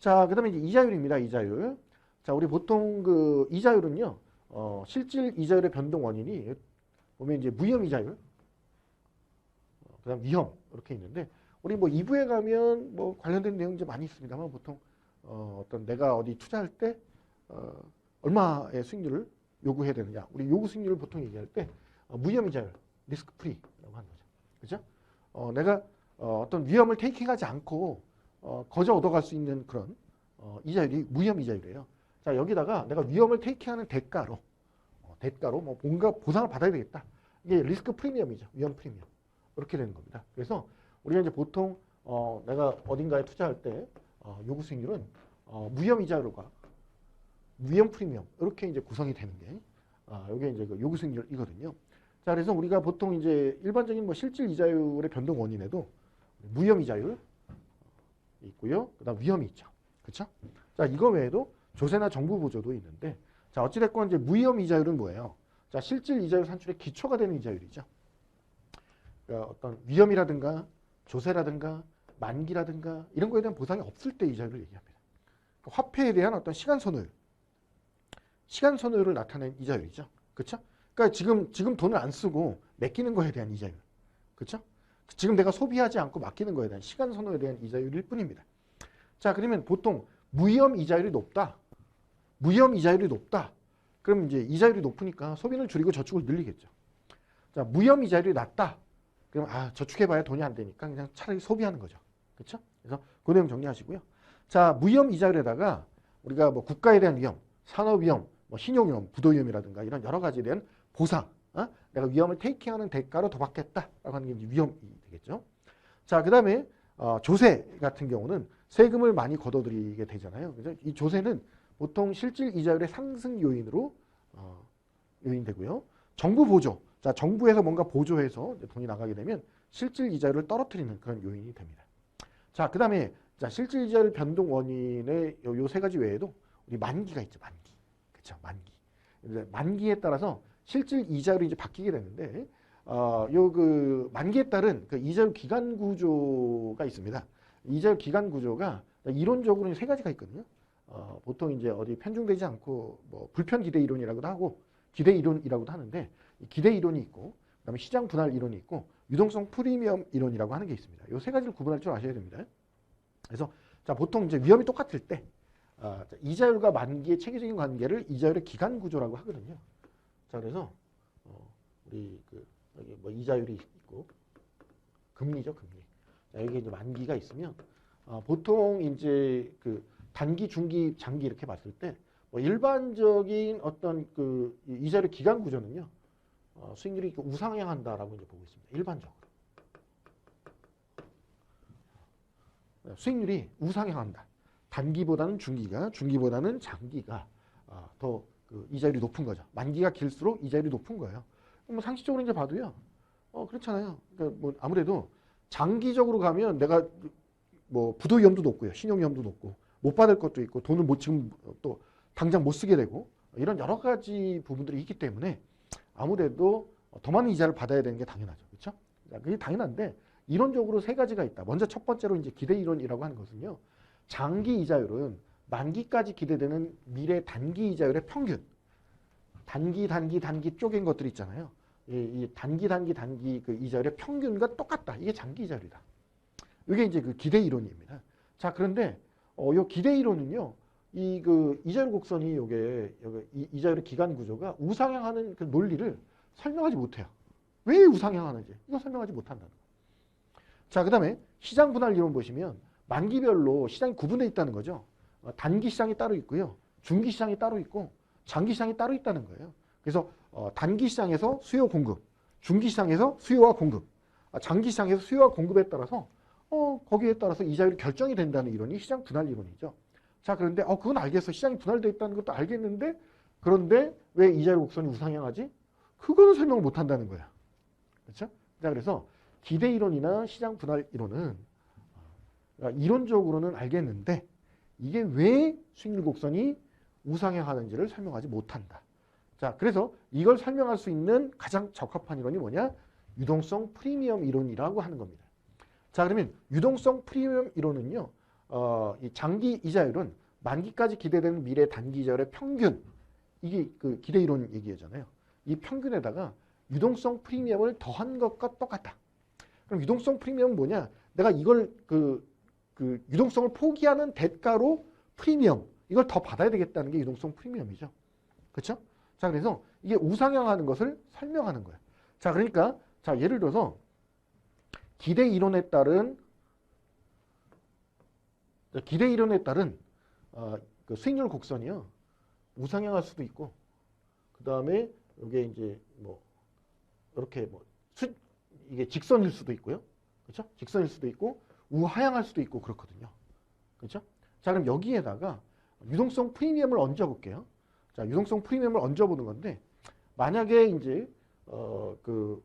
자, 그 다음에 이자율입니다. 이자율. 자, 우리 보통 그 이자율은요, 어, 실질 이자율의 변동 원인이 보면 이제 무혐 이자율, 그 다음 위험, 이렇게 있는데, 우리 뭐 2부에 가면 뭐 관련된 내용 이제 많이 있습니다만 보통 어, 어떤 내가 어디 투자할 때 어, 얼마의 수익률을 요구해야 되느냐. 우리 요구 수익률을 보통 얘기할 때 어, 무혐 이자율, 리스크 프리라고 하는 거죠. 그죠? 어, 내가 어, 어떤 위험을 테이킹하지 않고 어, 거저 얻어갈 수 있는 그런 어, 이자율이 무혐 이자율이에요. 자 여기다가 내가 위험을 테이킹하는 대가로 어, 대가로 뭐 뭔가 보상을 받아야 되겠다. 이게 리스크 프리미엄이죠. 위험 프리미엄 이렇게 되는 겁니다. 그래서 우리가 이제 보통 어, 내가 어딘가에 투자할 때 어, 요구 수익률은 어, 무혐 이자율과 위험 프리미엄 이렇게 이제 구성이 되는 게 아, 이게 이제 그 요구 수익률이거든요. 자 그래서 우리가 보통 이제 일반적인 뭐 실질 이자율의 변동 원인에도 무혐 이자율 있고요. 그다음 위험이 있죠. 그렇죠? 자 이거 외에도 조세나 정부 보조도 있는데 자 어찌 됐건 이제 무위험 이자율은 뭐예요? 자 실질 이자율 산출의 기초가 되는 이자율이죠. 그러니까 어떤 위험이라든가 조세라든가 만기라든가 이런 거에 대한 보상이 없을 때 이자율을 얘기합니다. 그러니까 화폐에 대한 어떤 시간 선호율, 시간 선호율을 나타낸 이자율이죠. 그렇죠? 그러니까 지금 지금 돈을 안 쓰고 맡기는 거에 대한 이자율, 그렇죠? 지금 내가 소비하지 않고 맡기는 거에 대한 시간 선호에 대한 이자율일 뿐입니다. 자 그러면 보통 무위험 이자율이 높다. 무위험 이자율이 높다. 그럼 이제 이자율이 높으니까 소비를 줄이고 저축을 늘리겠죠. 자, 무위험 이자율이 낮다. 그럼 아, 저축해봐야 돈이 안 되니까 그냥 차라리 소비하는 거죠. 그렇죠? 그래서 그 내용 정리하시고요. 자, 무위험 이자율에다가 우리가 뭐 국가에 대한 위험, 산업 위험, 뭐 신용 위험, 부도 위험이라든가 이런 여러 가지에 대한 보상, 어? 내가 위험을 테이킹하는 대가로 더 받겠다라고 하는 게 위험이 되겠죠. 자, 그 다음에 어, 조세 같은 경우는 세금을 많이 걷어들이게 되잖아요. 그래서 이 조세는 보통 실질 이자율의 상승 요인으로 어, 요인되고요. 정부 보조, 자 정부에서 뭔가 보조해서 돈이 나가게 되면 실질 이자율을 떨어뜨리는 그런 요인이 됩니다. 자 그 다음에 자 실질 이자율 변동 원인의 요 세 가지 외에도 우리 만기가 있죠, 만기, 그렇죠, 만기. 만기에 따라서 실질 이자율이 이제 바뀌게 되는데 어, 요그 만기에 따른 그 이자율 기간 구조가 있습니다. 이자율 기간 구조가 이론적으로는 세 가지가 있거든요. 어, 보통 이제 어디 편중되지 않고 뭐 불편 기대 이론이라고도 하고 기대 이론이라고도 하는데 기대 이론이 있고 그다음에 시장 분할 이론이 있고 유동성 프리미엄 이론이라고 하는 게 있습니다. 이세 가지를 구분할 줄 아셔야 됩니다. 그래서 자 보통 이제 위험이 똑같을 때 아, 이자율과 만기의 체계적인 관계를 이자율의 기간 구조라고 하거든요. 자 그래서 어, 우리 그 여기 뭐 이자율이 있고 금리죠 금리. 자, 여기 이제 만기가 있으면 어, 보통 이제 그 단기, 중기, 장기 이렇게 봤을 때 뭐 일반적인 어떤 그 이자율 기간 구조는요 어, 수익률이 우상향한다라고 이제 보고 있습니다. 일반적으로 네, 수익률이 우상향한다. 단기보다는 중기가, 중기보다는 장기가 어, 더 그 이자율이 높은 거죠. 만기가 길수록 이자율이 높은 거예요. 뭐 상식적으로 이제 봐도요, 어 그렇잖아요. 그러니까 뭐 아무래도 장기적으로 가면 내가 뭐 부도 위험도 높고요, 신용 위험도 높고 못 받을 것도 있고 돈을 못 지금 또 당장 못 쓰게 되고 이런 여러 가지 부분들이 있기 때문에 아무래도 더 많은 이자를 받아야 되는 게 당연하죠. 그렇죠? 그게 당연한데 이론적으로 세 가지가 있다. 먼저 첫 번째로 이제 기대 이론이라고 하는 것은요. 장기 이자율은 만기까지 기대되는 미래 단기 이자율의 평균. 단기 단기 단기 쪼갠 것들 있잖아요. 이, 이 단기 단기 단기 그 이자율의 평균과 똑같다. 이게 장기 이자율이다. 이게 이제 그 기대 이론입니다. 자, 그런데 어, 요 기대 이론은요. 이 그 이자율 곡선이 요게 이, 이자율의 기간 구조가 우상향하는 그 논리를 설명하지 못해요. 왜 우상향하는지 이거 설명하지 못한다는 거예요. 자, 그다음에 시장 분할 이론 보시면 만기별로 시장이 구분되어 있다는 거죠. 어, 단기 시장이 따로 있고요. 중기 시장이 따로 있고 장기 시장이 따로 있다는 거예요. 그래서 어, 단기 시장에서 수요 공급, 중기 시장에서 수요와 공급, 아, 장기 시장에서 수요와 공급에 따라서 어, 거기에 따라서 이자율이 결정이 된다는 이론이 시장 분할 이론이죠. 자, 그런데 어, 그건 알겠어. 시장이 분할되어 있다는 것도 알겠는데 그런데 왜 이자율 곡선이 우상향하지? 그거는 설명을 못 한다는 거야. 그렇죠? 자, 그래서 기대 이론이나 시장 분할 이론은 그러니까 이론적으로는 알겠는데 이게 왜 수익률 곡선이 우상향하는지를 설명하지 못한다. 자, 그래서 이걸 설명할 수 있는 가장 적합한 이론이 뭐냐? 유동성 프리미엄 이론이라고 하는 겁니다. 자, 그러면 유동성 프리미엄 이론은요. 어, 이 장기 이자율은 만기까지 기대되는 미래 단기 이자율의 평균 이게 그 기대 이론 얘기잖아요. 이 평균에다가 유동성 프리미엄을 더한 것과 똑같다. 그럼 유동성 프리미엄은 뭐냐? 내가 이걸 그, 그 유동성을 포기하는 대가로 프리미엄 이걸 더 받아야 되겠다는 게 유동성 프리미엄이죠. 그렇죠? 자 그래서 이게 우상향하는 것을 설명하는 거예요. 자 그러니까 자 예를 들어서 기대 이론에 따른 자, 기대 이론에 따른 어, 그 수익률 곡선이요 우상향할 수도 있고 그 다음에 이게 이제 뭐 이렇게 뭐 수, 이게 직선일 수도 있고요 그렇죠 직선일 수도 있고 우하향할 수도 있고 그렇거든요 그렇죠 자 그럼 여기에다가 유동성 프리미엄을 얹어 볼게요 자 유동성 프리미엄을 얹어 보는 건데 만약에 이제 어그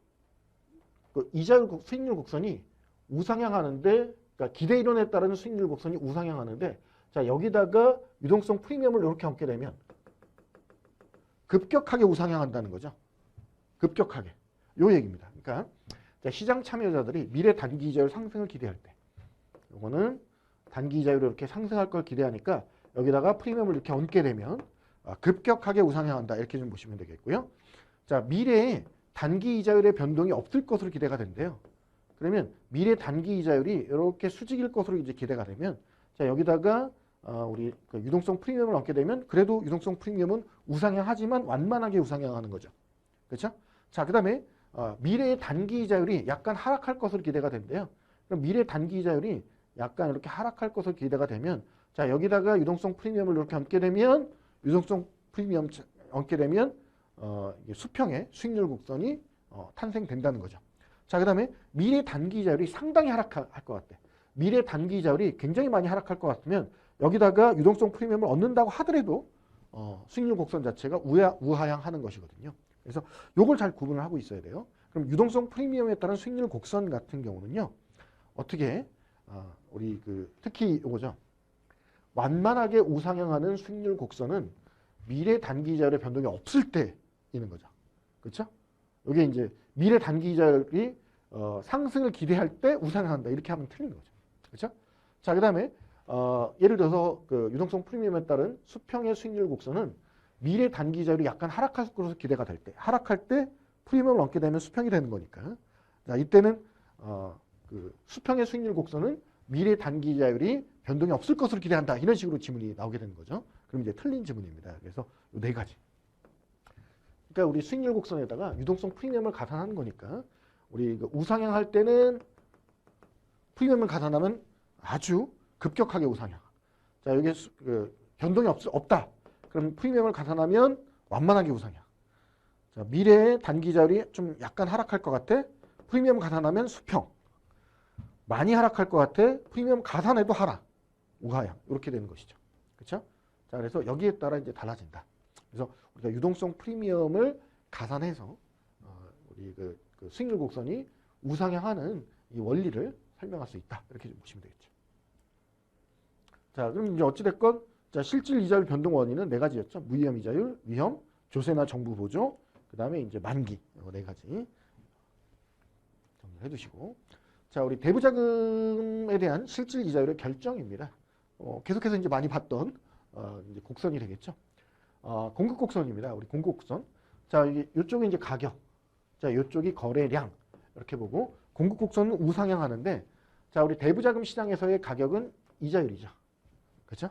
그 이자율 곡- 수익률 곡선이 우상향하는데 그러니까 기대 이론에 따르는 수익률 곡선이 우상향하는데 자 여기다가 유동성 프리미엄을 이렇게 얹게 되면 급격하게 우상향한다는 거죠. 급격하게. 요 얘기입니다. 그러니까 자, 시장 참여자들이 미래 단기 이자율 상승을 기대할 때 요거는 단기 이자율이 이렇게 상승할 걸 기대하니까 여기다가 프리미엄을 이렇게 얹게 되면 아, 급격하게 우상향한다. 이렇게 좀 보시면 되겠고요. 자, 미래에 단기 이자율의 변동이 없을 것으로 기대가 된대요. 그러면 미래 단기 이자율이 이렇게 수직일 것으로 이제 기대가 되면 자 여기다가 어, 우리 그 유동성 프리미엄을 얻게 되면 그래도 유동성 프리미엄은 우상향하지만 완만하게 우상향하는 거죠. 그렇죠? 자 그다음에 어, 미래의 단기 이자율이 약간 하락할 것으로 기대가 된대요. 그럼 미래 단기 이자율이 약간 이렇게 하락할 것으로 기대가 되면 자 여기다가 유동성 프리미엄을 이렇게 얹게 되면 유동성 프리미엄 얹게 되면 어, 수평의 수익률 곡선이 어, 탄생된다는 거죠. 자, 그 다음에 미래 단기 이자율이 상당히 하락할 것 같대. 미래 단기 이자율이 굉장히 많이 하락할 것 같으면 여기다가 유동성 프리미엄을 얻는다고 하더라도 어, 수익률 곡선 자체가 우하, 우하향하는 것이거든요. 그래서 요걸 잘 구분을 하고 있어야 돼요. 그럼 유동성 프리미엄에 따른 수익률 곡선 같은 경우는요. 어떻게 어, 우리 그 특히 요거죠. 완만하게 우상향하는 수익률 곡선은 미래 단기 이자율의 변동이 없을 때 있는 거죠. 그렇죠? 이게 이제 미래 단기 이자율이 어, 상승을 기대할 때 우상향한다 이렇게 하면 틀린 거죠. 그렇죠? 자, 그다음에 어, 예를 들어서 그 유동성 프리미엄에 따른 수평의 수익률 곡선은 미래 단기 이자율이 약간 하락할 것으로 기대가 될 때, 하락할 때 프리미엄을 얻게 되면 수평이 되는 거니까. 자, 이때는 어, 그 수평의 수익률 곡선은 미래 단기 이자율이 변동이 없을 것으로 기대한다. 이런 식으로 지문이 나오게 되는 거죠. 그럼 이제 틀린 지문입니다. 그래서 이네 가지. 그러니까 우리 수익률 곡선에다가 유동성 프리미엄을 가산하는 거니까 우리 그 우상향 할 때는 프리미엄을 가산하면 아주 급격하게 우상향. 자 여기 수- 그 변동이 없, 없다. 그럼 프리미엄을 가산하면 완만하게 우상향. 자 미래의 단기 자율이 좀 약간 하락할 것 같아. 프리미엄 가산하면 수평. 많이 하락할 것 같아. 프리미엄 가산해도 하락. 우하향. 이렇게 되는 것이죠. 그렇죠? 자 그래서 여기에 따라 이제 달라진다. 그래서 우리가 유동성 프리미엄을 가산해서 어, 우리 그, 그 수익률 곡선이 우상향하는 이 원리를 설명할 수 있다. 이렇게 좀 보시면 되겠죠. 자, 그럼 이제 어찌됐건 자, 실질 이자율 변동 원인은 네 가지였죠. 무위험 이자율, 위험, 조세나 정부 보조, 그 다음에 이제 만기 이네 가지 정리해 두시고 자, 우리 대부 자금에 대한 실질 이자율의 결정입니다. 어, 계속해서 이제 많이 봤던 어, 이제 곡선이 되겠죠. 어, 공급 곡선입니다. 우리 공급 곡선. 자, 이게 이쪽이 이제 가격. 자, 이쪽이 거래량. 이렇게 보고 공급 곡선은 우상향하는데 자, 우리 대부 자금 시장에서의 가격은 이자율이죠. 그렇죠?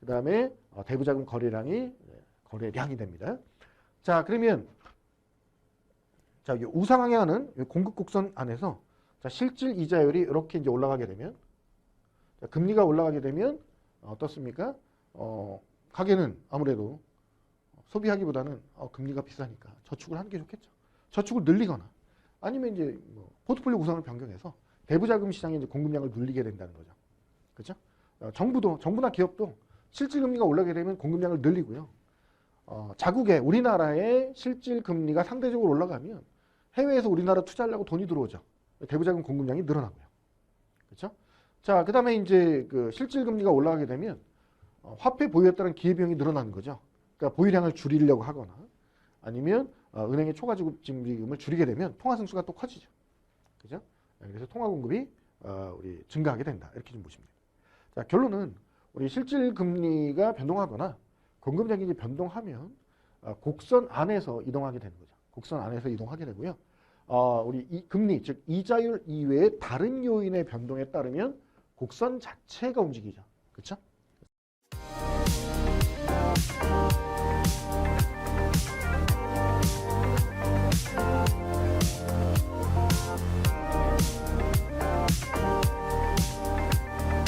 그다음에 어, 대부 자금 거래량이 네, 거래량이 됩니다. 자, 그러면 자, 이 우상향하는 이 공급 곡선 안에서 자, 실질 이자율이 이렇게 이제 올라가게 되면 자, 금리가 올라가게 되면 어떻습니까? 어, 가게는 아무래도 소비하기보다는 어, 금리가 비싸니까 저축을 하는 게 좋겠죠. 저축을 늘리거나 아니면 이제 뭐 포트폴리오 구성을 변경해서 대부자금 시장에 이제 공급량을 늘리게 된다는 거죠. 그렇죠? 어, 정부도 정부나 기업도 실질 금리가 올라게 되면 공급량을 늘리고요. 어, 자국의 우리나라의 실질 금리가 상대적으로 올라가면 해외에서 우리나라 투자하려고 돈이 들어오죠. 대부자금 공급량이 늘어나고요. 그렇죠? 자, 그다음에 이제 그 실질 금리가 올라가게 되면 어, 화폐 보유에 따른 기회 비용이 늘어나는 거죠. 그러니까 보유량을 줄이려고 하거나 아니면 어, 은행의 초과 지급금을 줄이게 되면 통화 승수가 또 커지죠. 그죠? 네, 그래서 통화 공급이 어, 우리 증가하게 된다. 이렇게 좀 보시면 됩니다. 자, 결론은 우리 실질 금리가 변동하거나 공급량이 변동하면 어, 곡선 안에서 이동하게 되는 거죠. 곡선 안에서 이동하게 되고요. 어, 우리 이 금리 즉 이자율 이외의 다른 요인의 변동에 따르면 곡선 자체가 움직이죠. 그렇죠?